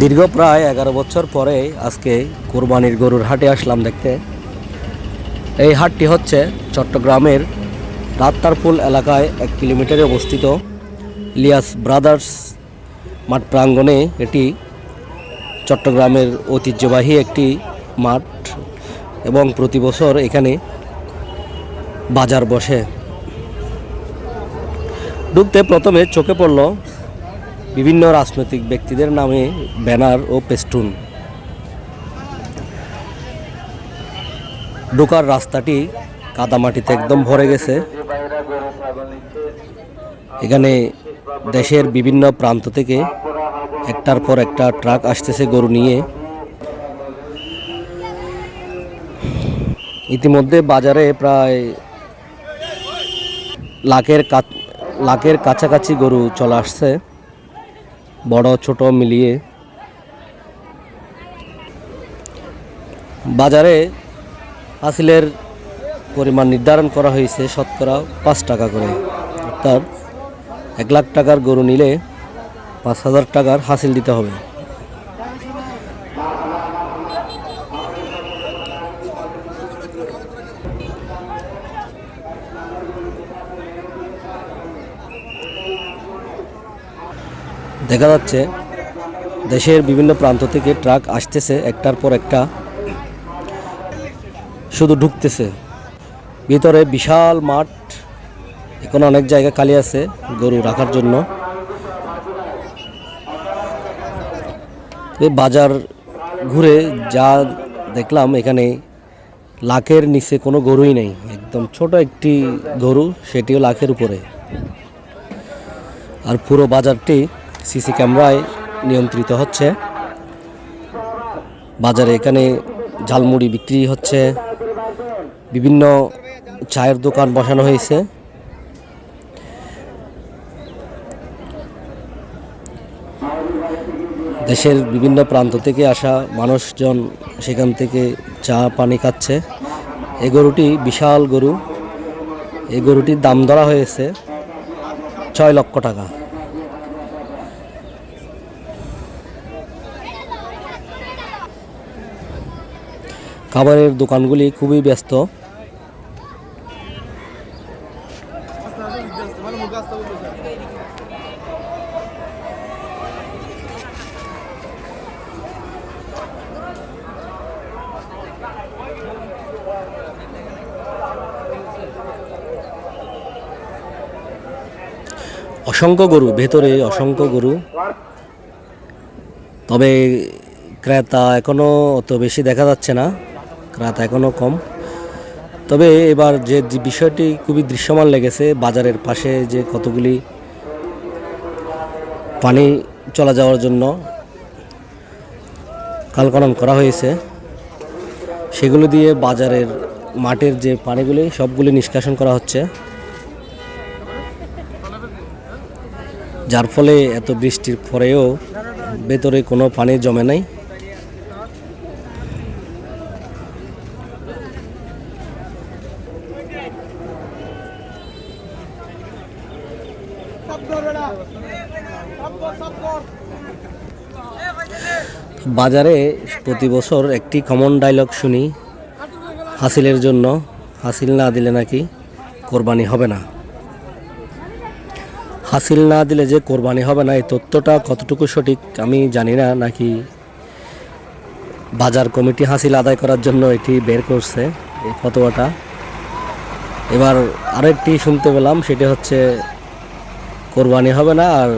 দীর্ঘ প্রায় এগারো বছর পরে আজকে কোরবানির গরুর হাটে আসলাম দেখতে। এই হাটটি হচ্ছে চট্টগ্রামের রাত্তারপুল এলাকায় এক কিলোমিটারে অবস্থিত। ইলিয়াস ব্রাদার্স মাঠ প্রাঙ্গণে এটি চট্টগ্রামের ঐতিহ্যবাহী একটি মাঠ এবং প্রতি বছর এখানে বাজার বসে। ঢুকতে প্রথমে চোখে পড়ল বিভিন্ন রাজনৈতিক ব্যক্তিদের নামে ব্যানার ও পেস্টুন। ঢোকার রাস্তাটি কাদামাটিতে একদম ভরে গেছে। এখানে দেশের বিভিন্ন প্রান্ত থেকে একটার পর একটা ট্রাক আসতেছে গরু নিয়ে। ইতিমধ্যে বাজারে প্রায় লাখের লাখের কাছাকাছি গরু চলে আসছে। বড়, ছোট মিলিয়ে। বাজারে আসিলের পরিমাণ নির্ধারণ করা হয়েছে শতকরা পাঁচ টাকা করে। অর্থাৎ এক লাখ টাকার গরু নিলে পাঁচ হাজার টাকার হাসিল দিতে হবে। দেখা যাচ্ছে দেশের বিভিন্ন প্রান্ত থেকে ট্রাক আসতেছে একটার পর একটা। শুধু ঢুকতেছে। ভিতরে বিশাল মাঠ, এখন অনেক জায়গা খালি আছে গরু রাখার জন্য। বাজার ঘুরে যা দেখলাম এখানে লাখের নিচে কোনো গরুই নেই। একদম ছোট একটি গরু, সেটিও লাখের উপরে। আর পুরো বাজারটি সিসি ক্যামেরায় নিয়ন্ত্রিত হচ্ছে। বাজারে এখানে ঝালমুড়ি বিক্রি হচ্ছে। বিভিন্ন চায়ের দোকান বসানো হয়েছে। দেশের বিভিন্ন প্রান্ত থেকে আসা মানুষজন সেখান থেকে চা, পানি খাচ্ছে। এই গরুটি বিশাল গরু। এই গরুটির দাম ধরা হয়েছে ছয় লক্ষ টাকা। খাবারের দোকানগুলি খুবই ব্যস্ত। অসংখ্য গরু, ভেতরে অসংখ্য গরু। তবে ক্রেতা এখনও অত বেশি দেখা যাচ্ছে না। ক্রেতা এখনও কম। তবে এবার যে বিষয়টি খুবই দৃশ্যমান লেগেছে, বাজারের পাশে যে কতগুলি পানি চলা যাওয়ার জন্য কালকনন করা হয়েছে, সেগুলো দিয়ে বাজারের মাঠের যে পানিগুলি, সবগুলি নিষ্কাশন করা হচ্ছে। যার ফলে এত বৃষ্টির পরেও ভেতরে কোনো পানি জমে নাই। বাজারে প্রতি বছর একটি কমন ডায়লগ শুনি, হাসিলের জন্য। হাসিল না দিলে নাকি কোরবানি হবে না। হাসিল না দিলে যে কোরবানি হবে না, এই তথ্যটা কতটুকু সঠিক আমি জানি না, নাকি বাজার কমিটি হাসিল আদায় করার জন্য এটি বের করছে, এই ফতোয়াটা। এবার আরেকটি শুনতে পেলাম, সেটি হচ্ছে কোরবানি হবে না, আর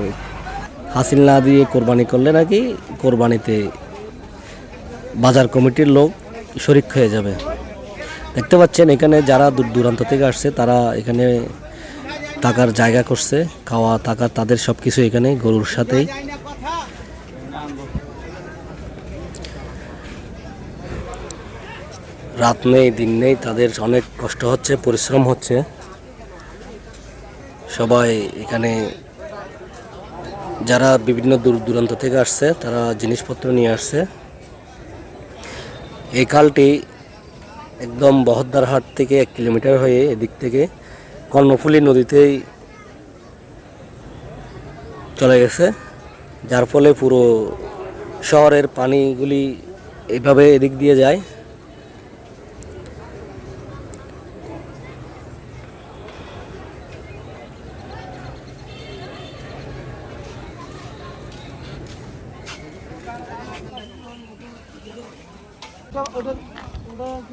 হাসিল না দিয়ে কোরবানি করলে নাকি কোরবানিতে বাজার কমিটির লোক শরিক হয়ে যাবে। দেখতে পাচ্ছেন এখানে যারা দূর দূরান্ত থেকে আসছে, তারা এখানে থাকার জায়গা করছে, খাওয়া, থাকা, তাদের সব কিছু এখানে গরুর সাথেই। রাত নেই, দিন নেই, তাদের অনেক কষ্ট হচ্ছে, পরিশ্রম হচ্ছে। সবাই এখানে, যারা বিভিন্ন দূর দূরান্ত থেকে আসছে, তারা জিনিসপত্র নিয়ে আসছে। এই খালটি একদম বহদ্দারহাট থেকে এক কিলোমিটার হয়ে এদিক থেকে কর্ণফুলী নদীতেই চলে গেছে। যার ফলে পুরো শহরের পানিগুলি এভাবে এদিক দিয়ে যায়। 어떤 어떤